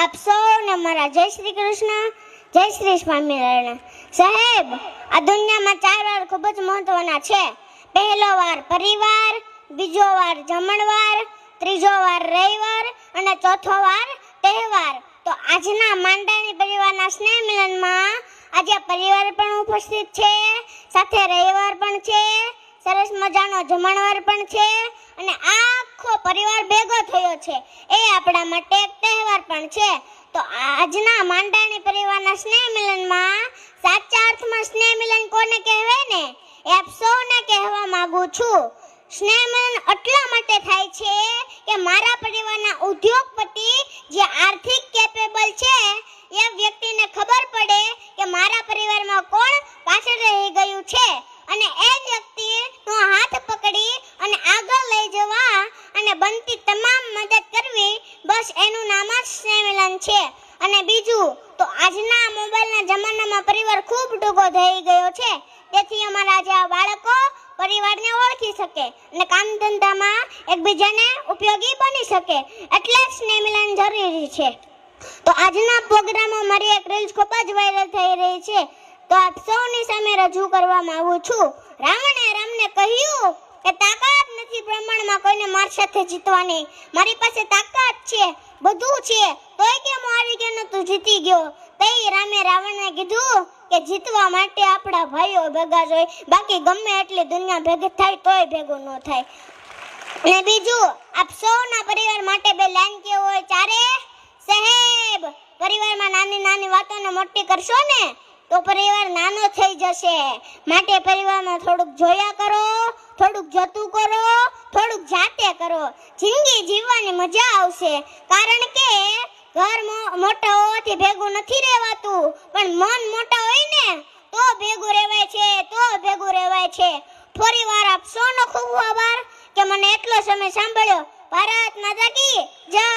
આપ સૌને મારા જય શ્રી કૃષ્ણ, જય શ્રી સ્વામિનારાયણ. સાહેબ, આ દુનિયામાં ચાર વાર ખૂબ જ મહત્વના છે. પહેલો વાર પરિવાર, બીજો વાર જમણવાર, ત્રીજો વાર રવિવાર અને ચોથો વાર તહેવાર. તો આજના માંડાની પરિવારના સ્નેહ મિલનમાં આજે પરિવાર પણ ઉપસ્થિત છે, સાથે રવિવાર પણ છે, સરસ મજાનો જમણવાર પણ છે અને આખો પરિવાર ભેગો થયો છે. એ આપણા માટે પણ છે. તો આજના માંડાણી પરિવારના સ્નેહ મિલનમાં સાચા અર્થમાં સ્નેહ મિલન કોને કહેવાય ને? એ આપ સૌને કહેવા માંગુ છું. સ્નેહ મિલન એટલા માટે થાય છે કે મારા પરિવારના ઉદ્યોગપતિ જે આર્થિક કેપેબલ છે એ વ્યક્તિને ખબર પડે કે મારા પરિવારમાં કોણ પાછળ રહી ગયું છે અને એ જ વ્યક્તિનો હાથ પકડી અને આગળ લઈ જવા અને બનતી તમામ મદદ બસ એનું નામ જ સ્નેહ છે. અને બીજું, તો આજના મોબાઈલના જમાનામાં પરિવાર ખૂબ ટૂંકો થઈ ગયો છે. તેથી અમારા જે બાળકો પરિવારને ઓળખી શકે અને કામ ધંધામાં એકબીજાને ઉપયોગી બની શકે એટલે જ સ્નેહમિલન જરૂરી છે. તો આજના પ્રોગ્રામમાં મારી એક રીલ્સ ખૂબ જ વાયરલ થઈ રહી છે. તો આપ સૌની સામે રજૂ કરવામાં આવું છું. રાવણે રામને કહ્યું કે, તાકાત નથી પ્રમાણમાં કોઈને માર સાથે જીતવાની. મારી પાસે તાકાત બધું છે? તોય કેમ હારી ગયો ને તું જીતી ગયો? તઈ રામે રાવણને કીધું કે જીતવા માટે આપણા ભાઈઓ ભેગા જોઈએ બાકી ગમે એટલી દુનિયા ભેગી થાય તોય ભેગું ન થાય. અને બીજું, આપ સૌના પરિવાર માટે બે લાઈન કે હોય? ચારે? સાહેબ, પરિવારમાં નાની નાની વાતોને મોટી કરશો ને? તો પરિવાર નાનો થઈ જશે. માટે પરિવારમાં થોડુંક જોયા કરો, થોડુંક જતું કરો થોડુંક જાતે કરો. જિંદગી જીવવાની મજા આવશે. કારણ કે ઘર મોટા હોવાથી ભેગું નથી રહેવાતું. પણ મન મોટા હોય ને, તો ભેગું રહેવાય છે, તો ભેગું રહેવાય છે. ફરી વાર આપ સૌનો ખૂબ આભાર કે મને એટલો સમય સાંભળ્યો. ભારત માતા કી જય!